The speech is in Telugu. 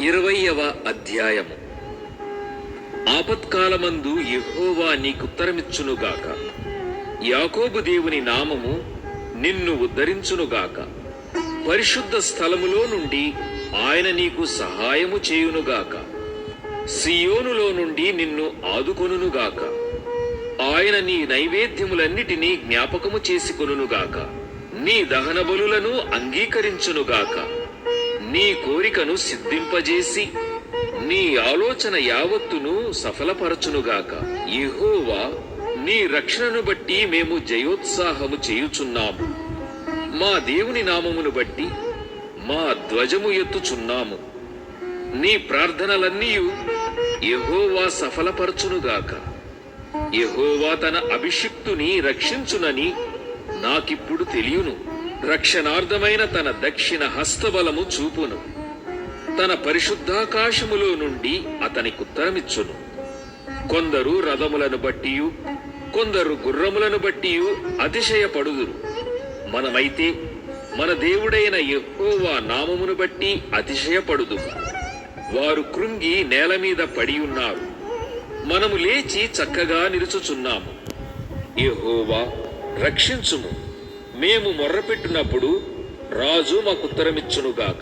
ఇరవయవ అధ్యాయము. ఆపత్కాలమందు యెహోవా నీకుత్తరమిచ్చునుగాక. యాకోబు దేవుని నామము నిన్ను ఉద్ధరించునుగాక. పరిశుద్ధ స్థలములో నుండి ఆయన నీకు సహాయము చేయునుగాక. సియోనులో నుండి నిన్ను ఆదుకొనుగాక ఆయన నీ నైవేద్యములన్నిటినీ జ్ఞాపకము చేసుకొనుగాక నీ దహన బలులను అంగీకరించునుగాక. నీ కోరికను సిద్ధింపజేసి నీ ఆలోచన యావత్తును సఫలపరచునుగాక. యెహోవా నీ రక్షణను బట్టి మేము జయోత్సాహము చేయుచున్నాము. మా దేవుని నామమును బట్టి మా ధ్వజము ఎత్తుచున్నాము. నీ ప్రార్థనలన్నీయు యహోవా సఫలపరచునుగాక. యహోవా తన అభిషిక్తుని రక్షించునని నాకిప్పుడు తెలియను. రక్షణార్థమైన తన దక్షిణ హస్తబలము చూపును. తన పరిశుద్ధాకాశములో నుండి అతనికుత్తరమిచ్చును కొందరు రథములను బట్టియు కొందరు గుర్రములను బట్టియు అతిశయపడుదురు. మనమైతే మన దేవుడైన యెహోవా నామమును బట్టి అతిశయపడుదు వారు కృంగి నేల మీద పడి ఉన్నారు మనము లేచి చక్కగా నిలుచుచున్నాము. యహోవా రక్షించుము. మేము మొర్రపెట్టినప్పుడు రాజు మాకు ఉత్తరమిచ్చునుగాక.